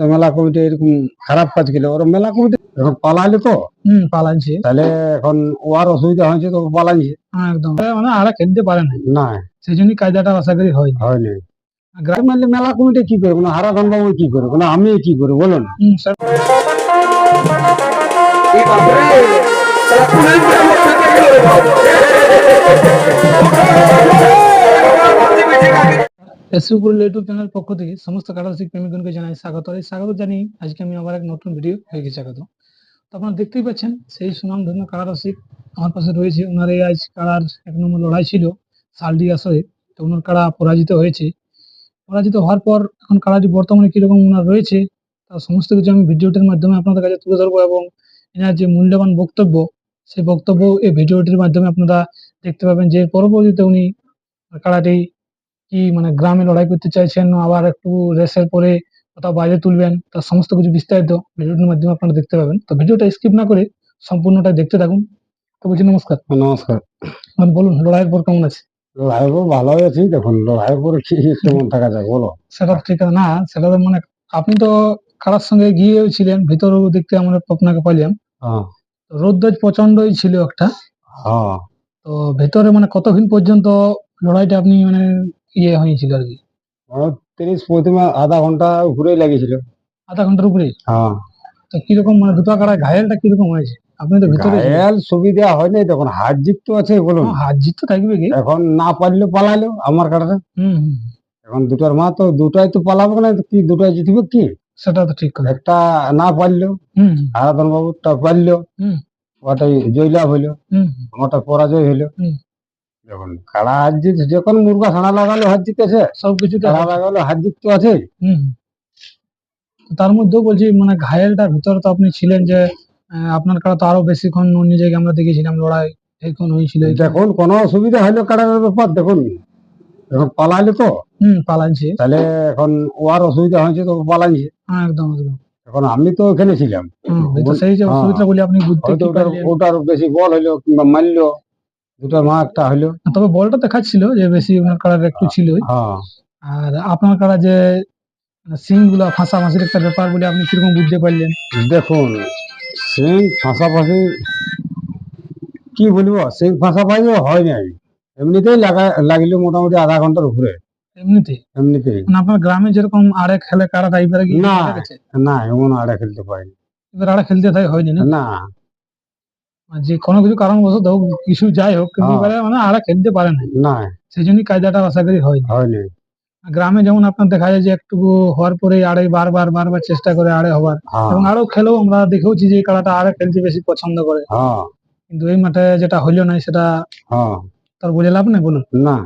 তো মেলা কমিটি এরকম খারাপ কাজ গেলে ওরা মেলা কমিটি এখন পালাইলে তো। হুম পালাইছে। তাহলে এখন ওর অসুবিধা হয়েছে তো পালাইছে। হ্যাঁ, একদম। মানে আড়া খেলতে পারে না না। সেই জন্যই কায়দাটা আশা করি হয় হয়নি গ্রাম মানলে মেলা কমিটি কি করে? কোনো হারাধন বাবু কি করে? কোনো আমি কি করে? বলুন। স্যার এসিপুর ইউটিউব চ্যানেল পক্ষ থেকে সমস্ত কাটারসিক প্রেমিকগণকে জানাই স্বাগত। এই স্বাগত জানিয়ে আজকে আমি আবার এক নতুন ভিডিও হয়ে স্বাগত। তো আপনারা দেখতেই পাচ্ছেন, সেই সুনাম ধন্য কারারসিক আমার পাশে রয়েছে ওনার এই আজ কারার এক নম্বর লড়াই ছিল সালডি আসরে। তো ওনার কারা পরাজিত হয়েছে। পরাজিত হওয়ার পর এখন কারাটি বর্তমানে কীরকম ওনার রয়েছে তার সমস্ত কিছু আমি ভিডিওটির মাধ্যমে আপনাদের কাছে তুলে ধরবো এবং এনার যে মূল্যবান বক্তব্য, সেই বক্তব্য এই ভিডিওটির মাধ্যমে আপনারা দেখতে পাবেন যে পরবর্তীতে উনি কারাটি কি মানে গ্রামে লড়াই করতে চাইছেন আবার একটু রেসের পরে কোথাও বাইরে তুলবেন তার সমস্ত কিছু বিস্তারিত ভিডিওটির মাধ্যমে আপনারা দেখতে পাবেন। তো ভিডিওটা স্কিপ না করে সম্পূর্ণটা দেখতে থাকুন। তো বলছি নমস্কার। নমস্কার। মানে বলুন লড়াইয়ের পর কেমন আছে? লড়াইয়ের পর ভালোই আছি দেখুন লড়াইয়ের পরে কি কেমন থাকা যায় বলো। সেটা ঠিক আছে না সেটা তো মানে আপনি তো কারার সঙ্গে গিয়েও ছিলেন ভিতরেও দেখতে আমরা আপনাকে পাইলাম। হ্যাঁ। তো রোদ্দ প্রচন্ডই ছিল একটা। হ্যাঁ। তো ভেতরে মানে কতক্ষণ পর্যন্ত লড়াইটা আপনি মানে ইয়ে হয়েছিল আর কি। তিরিশ পঁয়ত্রিশ আধা ঘণ্টা ঘুরেই লাগিয়েছিল। আধা ঘণ্টার উপরে? হ্যাঁ। তো কীরকম মানে দুটো কাড়া ঘায়েলটা কীরকম হয়েছে? আপনি তো ভিতরে। ঘায়াল সুবিধা হয় নাই তখন হার জিত তো আছে বলুন। হার জিত তো থাকবে কি? এখন না পারলে পালাইলো আমার কাটাতে হুম এখন দুটার মা তো দুটাই তো পালাবো না তো কি দুটাই জিতবে কি? সেটা তো ঠিক কথা। একটা না পারল হুম আরাধন বাবুটা পারল হুম। ওটাই জয়লাভ হইল হুম আমারটা পরাজয় হইল হুম। দেখুন কাড়া হার জিত যখন মুরগা ছাড়া লাগালো হার জিত আছে। সব কিছুতে কাড়া লাগালো হার জিত তো আছে তার মধ্যেও বলছি মানে ঘায়েলটার ভিতরে তো আপনি ছিলেন যে আপনার কাড়া তো আরও বেশিক্ষণ অন্য জায়গায় আমরা দেখেছিলাম লড়াই এইক্ষণ হয়েছিল। দেখুন কোনো অসুবিধা হইল কাড়ার ব্যাপার দেখুন। এখন পালাইলো তো। হুম পালাইছে। তাহলে এখন ওর অসুবিধা হয়েছে তো পালাইছে। হ্যাঁ একদম একদম। এখন আমি তো ওখানে ছিলাম। সেই যে হ্যাঁ। অসুবিধা বলে আপনি বুঝতে ওটার বেশি বল হইল কিংবা মারলো। দুটার মা একটা হইল তবে বলটা দেখাচ্ছিল যে বেশি ওনার কাড়ার একটু ছিলই। হ্যাঁ আর আপনার কাড়া যে সিংগুলা ফাঁসাফাঁসির একটা ব্যাপার বলে আপনি কীরকম বুঝতে পারলেন? দেখুন সিং ফাঁসাফাঁসি কি বলব? সিং ফাঁসাফাঁসি হয় নাই। এমনিতেই লাগা লাগিল মোটামুটি আধা ঘণ্টার উপরে। এমনিতে? এমনিতেই। মানে আপনার গ্রামে যেরকম আড়ে খেলে কারা টাইপের না। না এমন আড়া খেলতে পারিনি। এবার আড়ে খেলতে তাই হয়নি না। যে কোনো কিছু কারণবশত হোক কিছু যাই হোক কিন্তু হ্যাঁ। এবারে মানে আড়ে খেলতে পারে না না। সেই জন্যই কায়দাটা আশা করি হয়নি। হয়নি গ্রামে যেমন আপনার দেখা যায় যে একটু হওয়ার পরে আড়ে বারবার বারবার চেষ্টা করে আড়ে হবার হ্যাঁ। এবং আরও খেলেও আমরা দেখেওছি যে কাড়াটা আড়ে খেলতে বেশি পছন্দ করে। হ্যাঁ। কিন্তু এই মাঠে যেটা হইল না সেটা তার বলে লাভ নেই বলুন। না।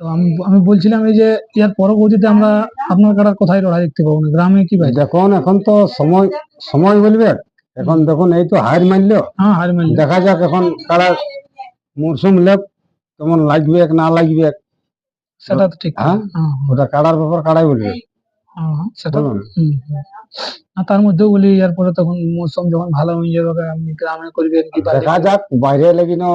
তো আমি আমি বলছিলাম এই যে ইয়ার পরবর্তীতে আমরা আপনার কাটার কোথায় লড়াই দেখতে পাবো না। গ্রামে কি ভাই? দেখুন এখন তো সময় সময় বলবে। এখন দেখুন এই তো হার মারলো। হ্যাঁ হার মেল দেখা যাক এখন কারা মরশুম লেপ কেমন লাগবে এক না লাগবে এক। সেটা তো ঠিক। হ্যাঁ? হ্যাঁ, ওটা কাড়ার ব্যাপার কাড়াই বলবে। হ্যাঁ, সেটা। আর তার মধ্যেও বলি এর পরে তখন মৌসুম যখন ভালো হয়ে যাবে আপনি গ্রামে করবেন কি দেখা যাক বাইরে লাগি না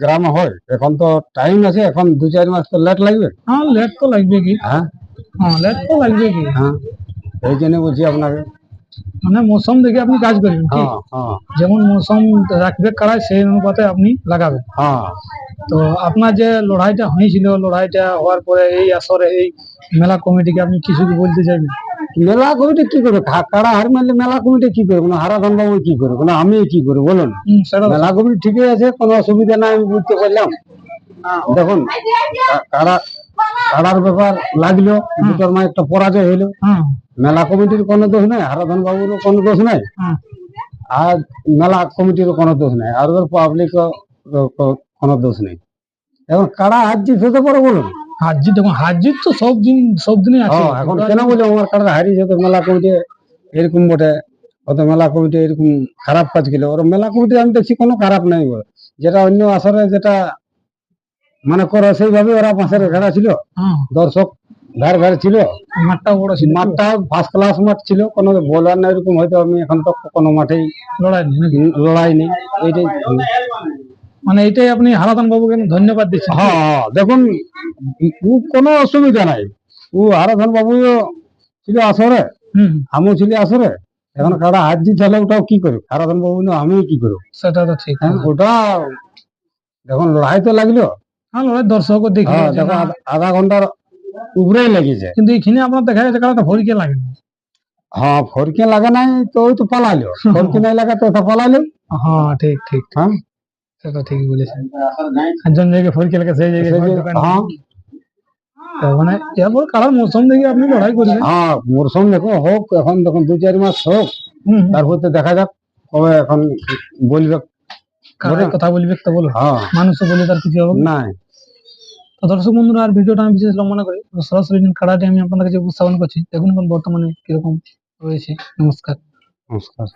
গ্রামে হয়। এখন তো টাইম আছে এখন দু চার মাস তো লেট লাগবে। হ্যাঁ লেট তো লাগবে কি। হ্যাঁ। হ্যাঁ লেট তো লাগবে কি। হ্যাঁ। এই জন্য বলছি আপনাকে। মানে মৌসুম দেখে আপনি কাজ করবেন হ্যাঁ হ্যাঁ। যেমন মৌসুম রাখবে কাড়ায় সেই অনুপাতে আপনি লাগাবেন। হ্যাঁ। তো আপনার যে লড়াইটা হয়েছিল লড়াইটা হওয়ার পরে এই আসরে এই মেলা কমিটিকে আপনি কিছু কি বলতে চাইবেন? মেলা কমিটি কি করবে? কাড়া হার মারলে মেলা কমিটি কি করবে? কোনো হারাধন বাবু কি করবে? কোনো আমি কি করব? বলুন। মেলা কমিটি ঠিকই আছে কোনো অসুবিধা নাই আমি বুঝতে পারলাম। দেখুন কা- কাড়া কাড়ার ব্যাপার লাগল দুটোর মা একটা পরাজয় হইল হ্যাঁ। মেলা কমিটির কোনো দোষ নাই হারাধন বাবুরও কোনো দোষ নাই। হ্যাঁ। আর মেলা কমিটিরও কোনো দোষ নাই আর ওদের পাবলিক কোনো দোষ নেই। এখন কাড়া হার জিত হতে পারে বলুন? হার জিত দেখুন হার জিত তো সব দিন সব দিনই আছে। হ্যাঁ, এখন কেন বলে আমার কাড়া হারিয়েছে তো মেলা কমিটি এরকম বটে অত মেলা কমিটি এরকম খারাপ কাজ গেলে ওর মেলা কমিটি আমি দেখছি কোনো খারাপ নাই। যেটা অন্য আসরে যেটা মানে করে সেইভাবে ওরা পাশের ঘেরা ছিল। হ্যাঁ। দর্শক ধারে ধারে ছিল মাঠটা বড় ছিল মাঠটা ফার্স্ট ক্লাস মাঠ ছিল কোনো বলার না এরকম হয়তো আমি এখন তো কোনো মাঠেই লড়াই নেই লড়াই নেই এইটাই মানে এটাই আপনি হারাদান বাবুকে ধন্যবাদ দিচ্ছেন। হ্যাঁ হ্যাঁ, দেখুন কোনো অসুবিধা নাই। ও আরাধন বাবু ছিল আসরে। আমিও ছিল আসরে। এখন কারা হাত জি তাহলে ওটাও কি করবে হারাধন বাবু না আমি কি করব সেটা তো ঠিক। হ্যাঁ ওটা দেখুন লড়াই তো লাগল। হ্যাঁ লড়াই দর্শকও দেখি হ্যাঁ আধা- আধা ঘণ্টার উপরেই লেগেছে কিন্তু এখানে আপনার দেখা যাচ্ছে কারাটা ভরিকে লাগে। না। হ্যাঁ ফরকে লাগা নাই তো ওই তো পালালো ফরকে নাই লাগা তো পালালো হ্যাঁ ঠিক ঠিক। হ্যাঁ। সেটা ঠিকই বলেছেন আর জন জায়গায় ফরিকে লাগে সেই জায়গায় হ্যাঁ। মানে এরপর কালার মৌসুম দেখে আপনি লড়াই হ্যাঁ মরশুম দেখো হোক এখন দেখুন দু চার মাস হোক। তারপর তো দেখা যাক কবে এখন বলবে। কথা বলবে তো বলো। হ্যাঁ। মানুষও বলে তার কিছু হবে। না। দর্শক বন্ধুরা, আর ভিডিওটা আমি বিশেষ লম্বা না করি সরাসরি খেলাটি আমি আপনাদের কাছে উপস্থাপন করছি, দেখুন এখন বর্তমানে কীরকম রয়েছে। নমস্কার। নমস্কার।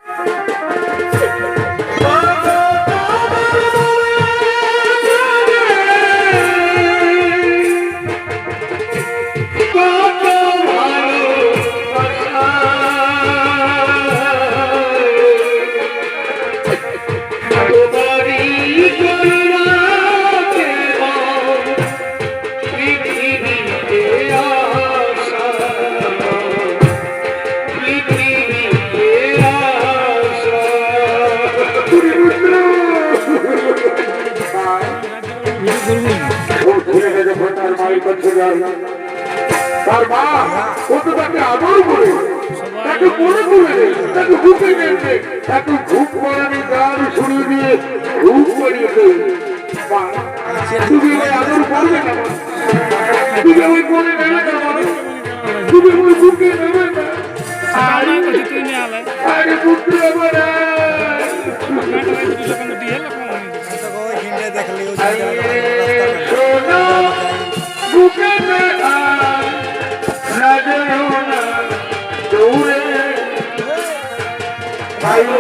তার মা ও তো তাকে আদর করে তাকে মনে করে তাকে বুকে নিয়ে তাকে ঘুম পড়ানি গান শুনে দিয়ে ঘুম পড়িয়ে দেয় মা, তুমি আদর করবে না তুমি ওই কোলে নেবে না তুমি ওই বুকে নেবে না আরে আরে বুকে নেবে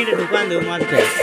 দৌড়ে ঢুকান দেবো মাঝে দিচ্ছে